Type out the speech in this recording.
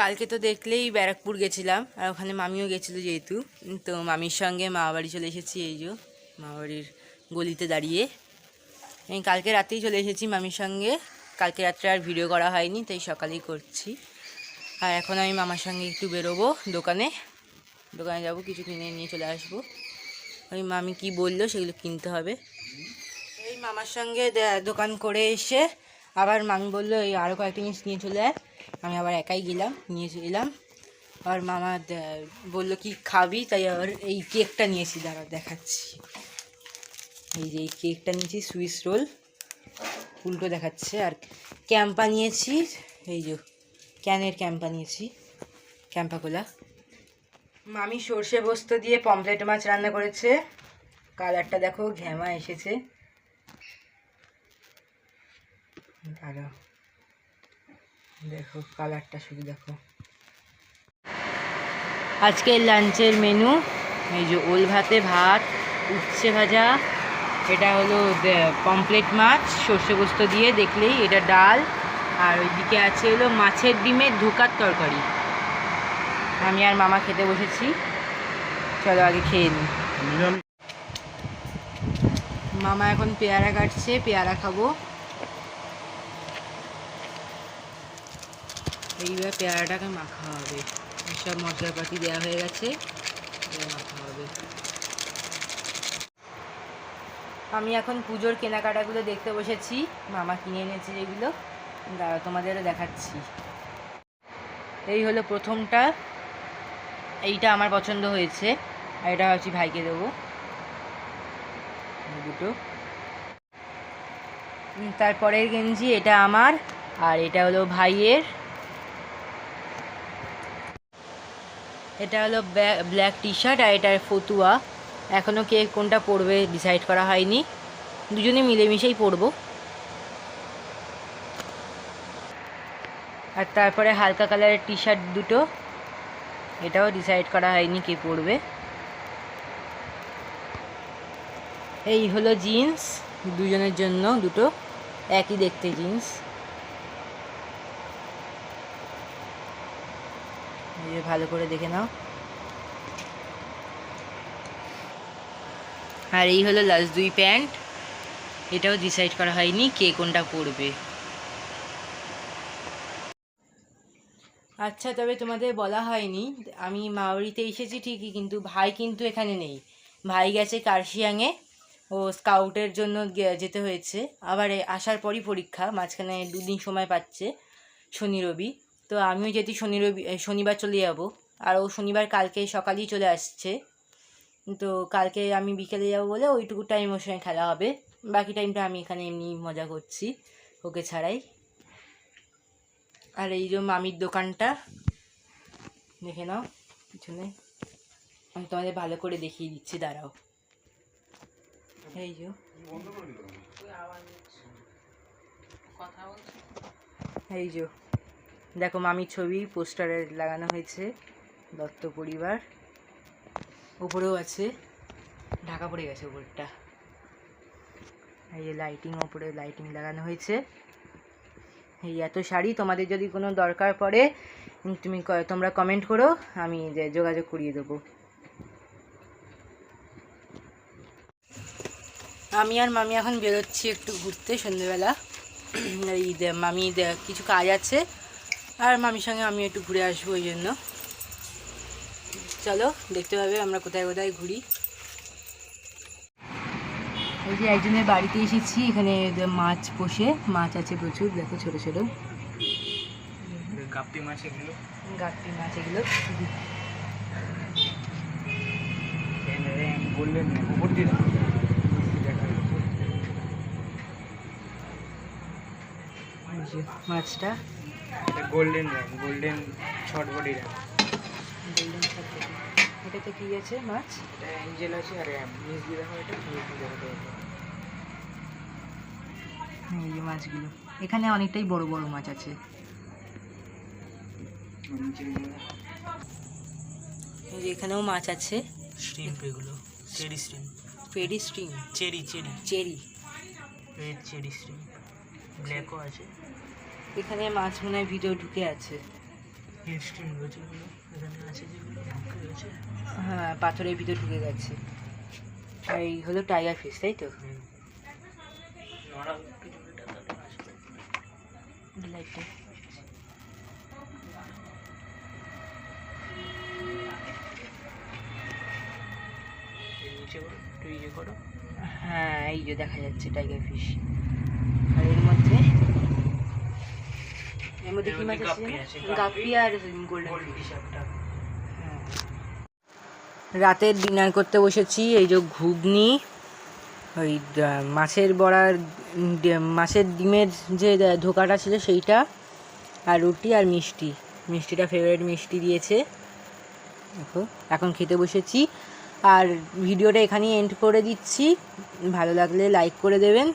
কালকে তো দেখলেই ব্যারাকপুর গেছিলাম, আর ওখানে মামিও গেছিল যেহেতু। তো মামির সঙ্গে মা বাড়ি চলে এসেছি, এই যে মা বাড়ির গলিতে দাঁড়িয়ে। কালকে রাতেই চলে এসেছি মামির সঙ্গে। কালকে রাত্রে আর ভিডিও করা হয়নি, তাই সকালেই করছি। আর এখন আমি মামার সঙ্গে একটু বেরোবো দোকানে। দোকানে যাব, কিছু কিনে নিয়ে চলে আসব। ওই মামি কি বলল সেগুলো কিনতে হবে। এই মামার সঙ্গে দোকান করে এসে আবার মামি বলল, এই আরও কয়েকটা জিনিস নিয়ে চলে আয়। আমি আবার একাই গেলাম, নিয়ে এলাম। আর মামা বলল কি খাবি? তাই আবার এই কেকটা নিয়েছি, দাঁড়া দেখাচ্ছি। এই যে এই কেকটা নিয়েছি, সুইস রোল। উল্টো দেখাচ্ছে। আর ক্যাম্পা নিয়েছি, এই যে ক্যানের ক্যাম্পা নিয়েছি, ক্যাম্পা খোলা মামি সর্ষে পোস্ত দিয়ে পমপ্লেট মাছ রান্না করেছে। কালারটা দেখো ঘ্যামা এসেছে। ভালো দেখো কালারটা শুধু দেখো। আজকের লাঞ্চের মেনু এই যে ওল ভাতে ভাত উচ্ছে ভাজা এটা হলো পমপ্লেট মাছ সর্ষে পোস্ত দিয়ে দেখলেই এটা ডাল। আর ওইদিকে আছে হলো মাছের ডিমের ধোকার তরকারি। আমি আর মামা খেতে বসেছি। চলো আগে খেয়ে নিই মামা এখন পেয়ারা কাটছে পেয়ারা খাব। এইবার পেয়ারাটাকে মাখা হবে। সব মশলাপাতি দেওয়া হয়ে গেছে মাখা হবে। আমি এখন পুজোর কেনাকাটাগুলো দেখতে বসেছি, মামা কিনে এনেছে যেগুলো। দাঁড়া তোমাদেরও দেখাচ্ছি। এই হলো প্রথমটা। এইটা আমার পছন্দ হয়েছে, আর এটা হচ্ছে ভাইকে দেবো। দুটো। তারপরের গেঞ্জি, এটা আমার, আর এটা হলো ভাইয়ের। এটা হলো ব্ল্যাক টি শার্ট আর এটার ফতুয়া। এখনও কে কোনটা পরবে ডিসাইড করা হয়নি। দুজনে মিলেমিশেই পরবো। আর তারপরে হালকা কালারের টি শার্ট দুটো। এটাও ডিসাইড করা হয়নি কে পরবে। এই হলো জিন্স দুজনের জন্য দুটো। একই দেখতে জিন্স যে ভালো করে দেখে নাও। আর এই হলো লাস্ট দুই প্যান্ট। এটাও ডিসাইড করা হয়নি কে কোনটা পরবে। আচ্ছা তবে তোমাদের বলা হয়নি, আমি মাওরিতে এসেছি ঠিকই, কিন্তু ভাই কিন্তু এখানে নেই। ভাই গেছে কার্শিয়াংয়ে, ও স্কাউটের জন্য যেতে হয়েছে। আবার আসার পরই পরীক্ষা, মাঝখানে দুদিন সময় পাচ্ছে শনি, রবি। তো আমিও যদি শনি রবি শনিবার চলে যাব। আর ও শনিবার কালকে সকালেই চলে আসছে। তো কালকে আমি বিকেলে যাব বলে ওইটুকু টাইম ওর সঙ্গে খেলা হবে। বাকি টাইমটা আমি এখানে এমনি মজা করছি ওকে ছাড়াই। আর এই যে মামির দোকানটা দেখে নাও পিছনে। আমি তোমাদের ভালো করে দেখিয়ে দিচ্ছি দাঁড়াও। এই যে। এই যে। দেখো, মামির ছবি, পোস্টারে লাগানো হয়েছে, দত্ত পরিবার। উপরেও আছে, ঢাকা পড়ে গেছে উপরটা। এই যে লাইটিং ওপরে লাইটিং লাগানো হয়েছে। এই এত শাড়ি, তোমাদের যদি কোনো দরকার পড়ে, তুমি তোমরা কমেন্ট করো, আমি যোগাযোগ করিয়ে দেবো। আমি আর মামি এখন বেরোচ্ছি একটু ঘুরতে সন্ধ্যেবেলা এই মামি কিছু কাজ আছে আর মামির সঙ্গে আমি একটু ঘুরে আসব ওই জন্য। চলো দেখতে পাবে আমরা কোথায় কোথায় ঘুরি। এই যে একজনের বাড়িতে এসেছি এখানে মাছ পোষে মাছ আছে প্রচুর দেখো ছোট ছোট। গাপ্পি মাছ এগুলো। গাপ্পি মাছ এগুলো। বললেন উপর দিয়ে মাছটা। এটা golden ram golden short body ram golden short body এটাতে কি আছে? মাছ? এটা অ্যাঞ্জেল আছে আর র্যাম নিচ দিয়ে দেখো এটা নিচ দিয়ে দেখো এই যে মাছগুলো। এখানে অনেকটাই বড় বড় মাছ আছে। এই যে এখানেও মাছ আছে। শ্রিম্প এগুলো। Cherry shrimp perry string cherry cherry cherry red cherry shrimp ব্ল্যাকও আছে। এখানে মাছ মনে হয় ভিতরে ঢুকে আছে। হ্যাঁ পাথরের ভিতর ঢুকে গেছে। আর এই হলো টাইগার ফিশ তাই তো? লাইটটা হ্যাঁ এই যে দেখা যাচ্ছে টাইগার ফিশ আর এর মধ্যে কি মাছ আছে গাপ্পি আর গোল্ডেন। রাতের ডিনার করতে বসেছি এই যে ঘুগনি ওই মাছের বড়ার মাছের ডিমের যে ধোকাটা ছিল সেইটা আর রুটি আর মিষ্টি। মিষ্টিটা ফেভারিট মিষ্টি দিয়েছে। দেখো এখন খেতে বসেছি। আর ভিডিওটা এখানেই এন্ড করে দিচ্ছি। ভালো লাগলে লাইক করে দেবেন।